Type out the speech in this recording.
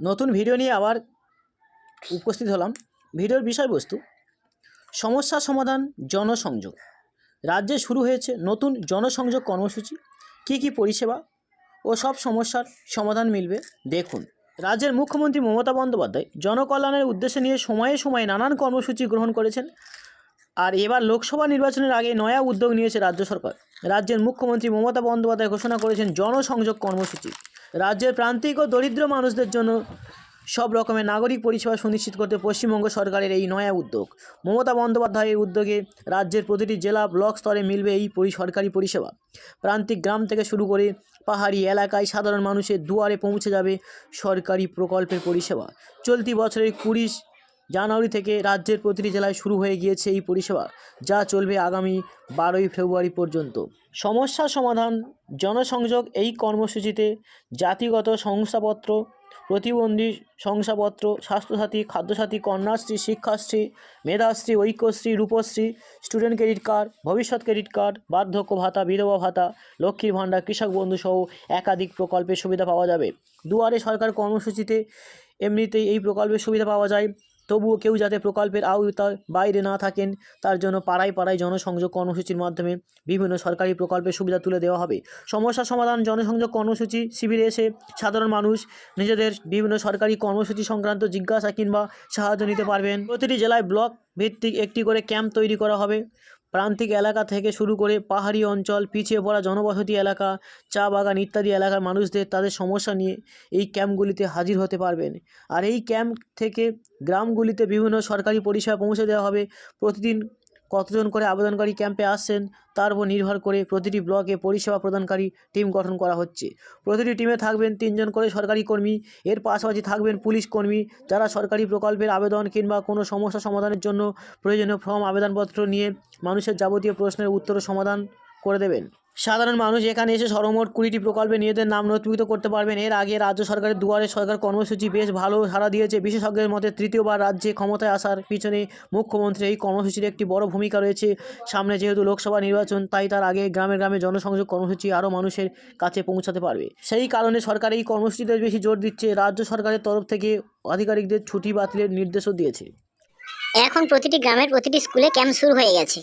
নতুন ভিডিও নিয়ে আবার উপস্থিত হলাম। ভিডিওর বিষয়বস্তু, সমস্যা সমাধান জনসংযোগ। রাজ্যে শুরু হয়েছে নতুন জনসংযোগ কর্মসূচি। কী কী পরিষেবা ও সব সমস্যার সমাধান মিলবে দেখুন। রাজ্যের মুখ্যমন্ত্রী মমতা বন্দ্যোপাধ্যায় জনকল্যাণের উদ্দেশ্যে নিয়ে সময়ে সময়ে নানান কর্মসূচি গ্রহণ করেছেন। আর এবার লোকসভা নির্বাচনের আগে নয়া উদ্যোগ নিয়েছে রাজ্য সরকার। রাজ্যের মুখ্যমন্ত্রী মমতা বন্দ্যোপাধ্যায় ঘোষণা করেছেন জনসংযোগ কর্মসূচি। রাজ্যের প্রান্তিক ও দরিদ্র মানুষদের জন্য সব রকমের নাগরিক পরিষেবা সুনিশ্চিত করতে পশ্চিমবঙ্গ সরকারের এই নয়া উদ্যোগ। মমতা বন্দ্যোপাধ্যায়ের উদ্যোগে রাজ্যের প্রতিটি জেলা ব্লক স্তরে মিলবে এই সরকারি পরিষেবা। প্রান্তিক গ্রাম থেকে শুরু করে পাহাড়ি এলাকায় সাধারণ মানুষের দুয়ারে পৌঁছে যাবে সরকারি প্রকল্পের পরিষেবা। চলতি বছরের কুড়ি জানুয়ারি থেকে রাজ্যের প্রতিটি জেলায় শুরু হয়ে গিয়েছে এই পরিষেবা, যা চলবে আগামী বারোই ফেব্রুয়ারি পর্যন্ত। সমস্যা সমাধান, জনসংযোগ এই কর্মসূচিতে, জাতিগত শংসাপত্র, প্রতিবন্ধী শংসাপত্র, Swasthyasathi, Khadyasathi, Kanyashree, Shikshashree, Medhashree, Aikyashree, Rupashree, student credit card, ভবিষ্যৎ ক্রেডিট কার্ড, বার্ধক্য ভাতা, বিধবা ভাতা, লক্ষ্মীর ভাণ্ডার, কৃষক বন্ধু সহ একাধিক প্রকল্পের সুবিধা পাওয়া যাবে। দুয়ারে সরকার কর্মসূচিতে এমনিতেই এই প্রকল্পের সুবিধা পাওয়া যায়। তবুও কেউ যাতে প্রকল্পের আওতার বাইরে না থাকেন, তার জন্য পাড়ায় পাড়ায় জনসংযোগ কর্মসূচির মাধ্যমে বিভিন্ন সরকারি প্রকল্পের সুবিধা তুলে দেওয়া হবে। সমস্যা সমাধান, জনসংযোগ কর্মসূচি শিবিরে এসে সাধারণ মানুষ নিজেদের বিভিন্ন সরকারি কর্মসূচি সংক্রান্ত জিজ্ঞাসা কিংবা সাহায্য নিতে পারবেন। প্রতিটি জেলায় ব্লক ভিত্তিক একটি করে ক্যাম্প তৈরি করা হবে। প্রান্তিক এলাকা থেকে শুরু করে পাহাড়ি অঞ্চল, পিছিয়ে পড়া জনবসতি এলাকা, চা বাগান ইত্যাদি এলাকার মানুষদের তাদের সমস্যা নিয়ে এই ক্যাম্পগুলিতে হাজির হতে পারবেন। আর এই ক্যাম্প থেকে গ্রামগুলিতে বিভিন্ন সরকারি পরিষেবা পৌঁছে দেওয়া হবে। প্রতিদিন কতজন করে আবেদনকারী ক্যাম্পে আসছেন তার উপর নির্ভর করে প্রতিটি ব্লকে পরিষেবা প্রদানকারী টিম গঠন করা হচ্ছে। প্রতিটি টিমে থাকবেন তিনজন করে সরকারি কর্মী, এর পাশাপাশি থাকবেন পুলিশ কর্মী যারা সরকারি প্রকল্পের আবেদন কিংবা কোনো সমস্যা সমাধানের জন্য প্রয়োজনীয় ফর্ম, আবেদনপত্র নিয়ে মানুষের যাবতীয় প্রশ্নের উত্তর সমাধান করে দেবেন। সাধারণ মানুষ এখানে এসে সর্বমোট কুড়িটি প্রকল্পে নিজেদের নাম নথিভুক্ত করতে পারবেন। এর আগে রাজ্য সরকারের দুয়ারে সরকার কর্মসূচি বেশ ভালো সাড়া দিয়েছে। বিশেষজ্ঞের মতে তৃতীয়বার রাজ্যে ক্ষমতায় আসার পিছনে মুখ্যমন্ত্রী এই কর্মসূচির একটি বড় ভূমিকা রয়েছে। সামনে যেহেতু লোকসভা নির্বাচন, তাই তার আগে গ্রামে গ্রামে জনসংযোগ কর্মসূচি আরও মানুষের কাছে পৌঁছাতে পারবে। সেই কারণে সরকার এই কর্মসূচিতে বেশি জোর দিচ্ছে। রাজ্য সরকারের তরফ থেকে আধিকারিকদের ছুটি বাতিলের নির্দেশও দিয়েছে। এখন প্রতিটি গ্রামের প্রতিটি স্কুলে ক্যাম্প শুরু হয়ে গেছে।